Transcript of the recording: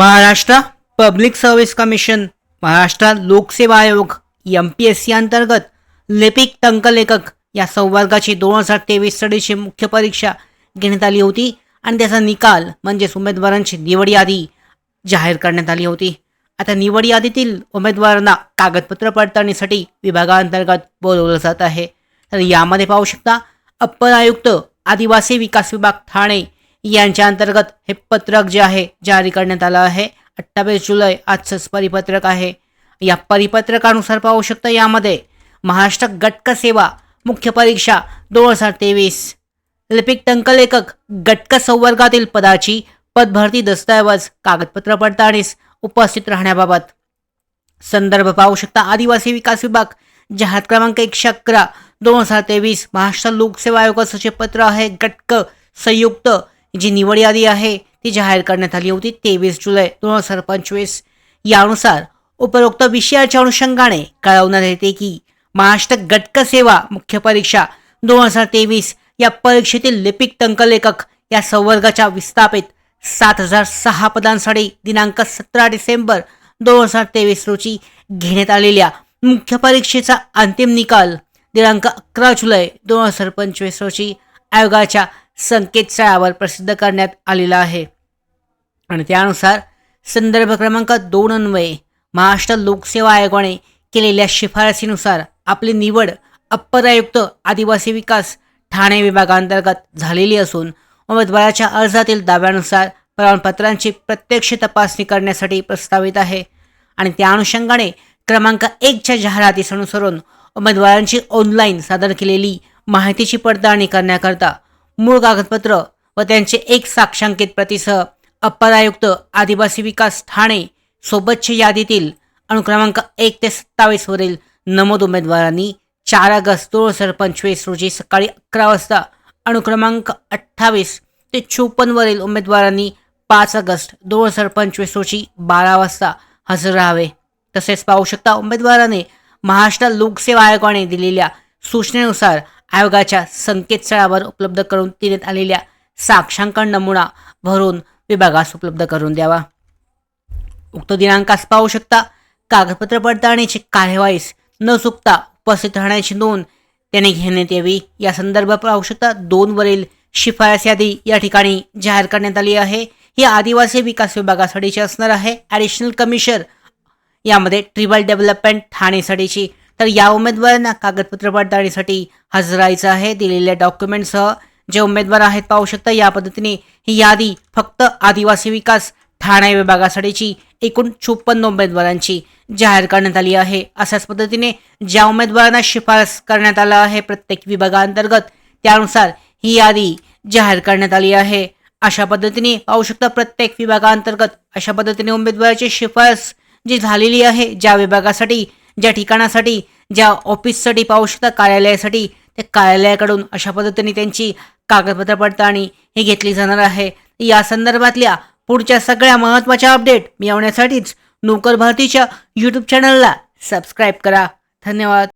Maharashtra public service commission Maharashtra लोकसेवा आयोग M P S C अंतर्गत लिपिक टंकलेखक या संवर्गाची दोन हजार तेवीस सालीची मुख्य परीक्षा घेण्यात आली होती आणि त्याचा निकाल म्हणजेच उमेदवारांची निवड यादी जाहीर करण्यात आली होती. आता निवड यादीतील उमेदवारांना कागदपत्र पडताळणीसाठी विभागाअंतर्गत बोलवलं जात आहे. तर यामध्ये पाहू शकता अप्पर आयुक्त आदिवासी विकास विभाग ठाणे यांच्या अंतर्गत हे पत्रक जे आहे जारी करण्यात आलं आहे. अठ्ठावीस जुलै आजचंच परिपत्रक आहे. या परिपत्रकानुसार पाहू शकता यामध्ये महाराष्ट्र गटक सेवा मुख्य परीक्षा दोन हजार तेवीस. लिपिक टंकलेखक गटक संवर्गातील पदाची पदभरती दस्तऐवज कागदपत्र पडताळणीस उपस्थित राहण्याबाबत. संदर्भ पाहू शकता आदिवासी विकास विभाग जाहिरात क्रमांक एकशे अकरा दोन हजार तेवीस महाराष्ट्र लोकसेवा आयोगाचं जे पत्र आहे गटक संयुक्त जी निवड यादी आहे ती जाहीर करण्यात आली होती तेवीस जुलै दोन हजार पंचवीस. यानुसार उपरोक्त विषयाच्या अनुषंगाने कळवण्यात येते की महाराष्ट्र गटक सेवा मुख्य परीक्षा दोन हजार तेवीस या परीक्षेतील लिपिक टंकलेखक या संवर्गाच्या विस्थापित सात हजार सहा पदांसाठी दिनांक सतरा डिसेंबर दोन हजार तेवीस रोजी घेण्यात आलेल्या मुख्य परीक्षेचा अंतिम निकाल दिनांक अकरा जुलै दोन हजार पंचवीस रोजी आयोगाच्या संकेतस्थळावर प्रसिद्ध करण्यात आलेला आहे. आणि त्यानुसार संदर्भ क्रमांक दोन अन्वये महाराष्ट्र लोकसेवा आयोगाने केलेल्या शिफारसीनुसार आपली निवड अप्पर आयुक्त आदिवासी विकास ठाणे विभागांतर्गत झालेली असून उमेदवाराच्या अर्जातील दाव्यानुसार प्रमाणपत्रांची प्रत्यक्ष तपासणी करण्यासाठी प्रस्तावित आहे. आणि त्या अनुषंगाने क्रमांक एकच्या जाहिरातीस अनुसरून उमेदवारांची ऑनलाईन सादर केलेली माहितीची पडताळणी करण्याकरता मूळ कागदपत्र व त्यांचे एक साक्षांकित प्रतिसह अप्पर आयुक्त आदिवासी विकास ठाणे सोबतच्या यादीतील अनुक्रमांक एक ते सत्तावीसवरील नमोद नमूद उमेदवारांनी चार ऑगस्ट दोन हजार पंचवीस रोजी सकाळी अकरा वाजता अनुक्रमांक अठ्ठावीस ते छोपन्नवरील उमेदवारांनी पाच ऑगस्ट दोन हजार पंचवीस रोजी बारा वाजता हजर राहावे. तसेच पाहू शकता उमेदवाराने महाराष्ट्र लोकसेवा आयोगाने दिलेल्या सूचनेनुसार आयोगाच्या संकेतस्थळावर उपलब्ध करून देण्यात आलेल्या साक्षांकन नमुना भरून विभागास उपलब्ध करून द्यावा. उक्त दिनांकास पाहू शकता कागदपत्र पडताळणीची कार्यवाहीस न चुकता उपस्थित राहण्याची नोंद त्याने घेण्यात यावी. या संदर्भात पाहू शकता दोन वरील शिफारस यादी या ठिकाणी जाहीर करण्यात आली आहे. ही आदिवासी विकास विभागासाठीची असणार आहे. ॲडिशनल कमिशनर यामध्ये ट्रिबल डेव्हलपमेंट ठाणेसाठीची तर या उमेदवारांना कागदपत्र पडताळणीसाठी हजर राहायचं आहे. दिलेल्या डॉक्युमेंटसह जे उमेदवार आहेत पाहू शकता या पद्धतीने ही यादी फक्त आदिवासी विकास ठाणे विभागासाठीची एकूण छप्पन्न उमेदवारांची जाहीर करण्यात आली आहे. अशाच पद्धतीने ज्या उमेदवारांना शिफारस करण्यात आला आहे प्रत्येक विभागांतर्गत त्यानुसार ही यादी जाहीर करण्यात आली आहे. अशा पद्धतीने पाहू शकता प्रत्येक विभागांतर्गत अशा पद्धतीने उमेदवाराची शिफारस जी झालेली आहे ज्या विभागासाठी ज्या ठिकाणासाठी ज्या ऑफिससाठी पाहू शकता कार्यालयासाठी त्या कार्यालयाकडून अशा पद्धतीने त्यांची कागदपत्र पडताळणी ही घेतली जाणार आहे. या संदर्भातल्या पुढच्या सगळ्या महत्त्वाच्या अपडेट मिळवण्यासाठीच नोकर भरतीच्या यूट्यूब चॅनलला सबस्क्राईब करा. धन्यवाद.